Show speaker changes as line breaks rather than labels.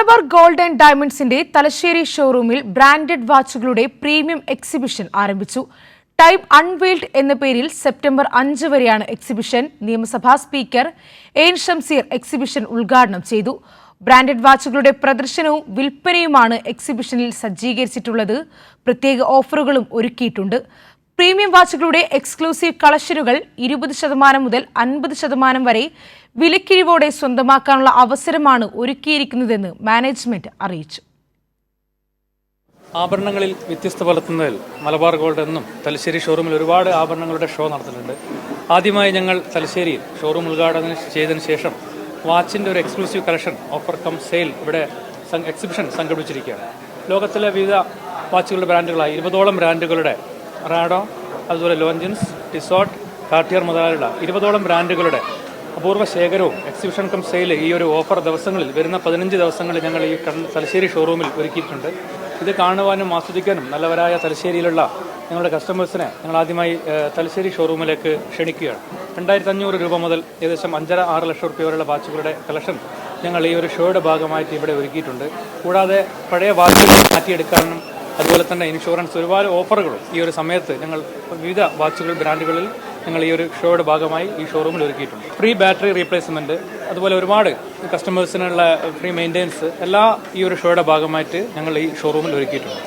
Malabar gold and ഡയമണ്ട്സിന്റെ തലശ്ശേരി ഷോറൂമിൽ branded വാച്ചുകളുടെ പ്രീമിയം എക്സിബിഷൻ ആരംഭിച്ചു. ടൈം അൺവെയിൽഡ് എന്ന പേരിൽ സെപ്റ്റംബർ അഞ്ച് വരെയാണ് എക്സിബിഷൻ. നിയമസഭാ സ്പീക്കർ എൻ ഷംസീർ എക്സിബിഷൻ ഉദ്ഘാടനം ചെയ്തു. ബ്രാൻഡഡ് വാച്ചുകളുടെ പ്രദർശനവും വിൽപ്പനയുമാണ് എക്സിബിഷനിൽ സജ്ജീകരിച്ചിട്ടുള്ളത്. പ്രത്യേക ഓഫറുകളും ഒരുക്കിയിട്ടുണ്ട്. പ്രീമിയം വാച്ചുകളുടെ എക്സ്ക്ലൂസീവ് കളക്ഷനുകൾ ഇരുപത് ശതമാനം മുതൽ അൻപത് ശതമാനം വരെ വിലക്കിഴിവോടെ സ്വന്തമാക്കാനുള്ള അവസരമാണ് ഒരുക്കിയിരിക്കുന്നതെന്ന് മാനേജ്മെന്റ് അറിയിച്ചു.
ആഭരണങ്ങളിൽ വ്യത്യസ്ത പലത്തുന്നതിൽ മലബാർ ഗോൾഡ് എന്നും തലശ്ശേരി ഷോറൂമിൽ ഒരുപാട് ആഭരണങ്ങളുടെ ഷോ നടത്തുന്നുണ്ട് ആദ്യമായി ഞങ്ങൾ തലശ്ശേരിയിൽ ഷോറൂം ഉദ്ഘാടനം ചെയ്തതിന് ശേഷം വാച്ചിന്റെ ഒരു exclusive collection offer cum sale ഇവിടെ എക്സിബിഷൻ സംഘടിപ്പിച്ചിരിക്കുകയാണ്. ലോകത്തിലെ വിവിധ വാച്ചുകളുടെ ബ്രാൻഡുകളായി ഇരുപതോളം ബ്രാൻഡുകളുടെ റാഡോ അതുപോലെ ലോഞ്ചിൻസ് ടിസോട്ട് കാർട്ടിയർ മുതലായുള്ള ഇരുപതോളം ബ്രാൻഡുകളുടെ അപൂർവ ശേഖരവും എക്സിബിഷൻ കം സെയിൽ ഈ ഒരു ഓഫർ ദിവസങ്ങളിൽ വരുന്ന പതിനഞ്ച് ദിവസങ്ങളിൽ ഞങ്ങൾ ഈ തലശ്ശേരി ഷോറൂമിൽ ഒരുക്കിയിട്ടുണ്ട്. ഇത് കാണുവാനും ആസ്വദിക്കാനും നല്ലവരായ തലശ്ശേരിയിലുള്ള ഞങ്ങളുടെ കസ്റ്റമേഴ്സിനെ ഞങ്ങൾ ആദ്യമായി തലശ്ശേരി ഷോറൂമിലേക്ക് ക്ഷണിക്കുകയാണ്. രണ്ടായിരത്തി അഞ്ഞൂറ് രൂപ മുതൽ ഏകദേശം അഞ്ചര ആറ് ലക്ഷം റുപ്യ വരെയുള്ള വാച്ചുകളുടെ കളക്ഷൻ ഞങ്ങൾ ഈ ഒരു ഷോയുടെ ഭാഗമായിട്ട് ഇവിടെ ഒരുക്കിയിട്ടുണ്ട്. കൂടാതെ പഴയ വാച്ചുകൾ മാറ്റിയെടുക്കാനും അതുപോലെ തന്നെ ഇൻഷുറൻസ് ഒരുപാട് ഓഫറുകളും ഈ ഒരു സമയത്ത് ഞങ്ങൾ വിവിധ വാച്ചുകൾ ബ്രാൻഡുകളിൽ ഞങ്ങൾ ഈ ഒരു ഷോയുടെ ഭാഗമായി ഈ ഷോറൂമിൽ ഒരുക്കിയിട്ടുണ്ട്. ഫ്രീ ബാറ്ററി റീപ്ലേസ്മെന്റ് അതുപോലെ ഒരുപാട് കസ്റ്റമേഴ്സിനുള്ള ഫ്രീ മെയിന്റെനൻസ് എല്ലാ ഈ ഒരു ഷോയുടെ ഭാഗമായിട്ട് ഞങ്ങൾ ഈ ഷോറൂമിൽ ഒരുക്കിയിട്ടുണ്ട്.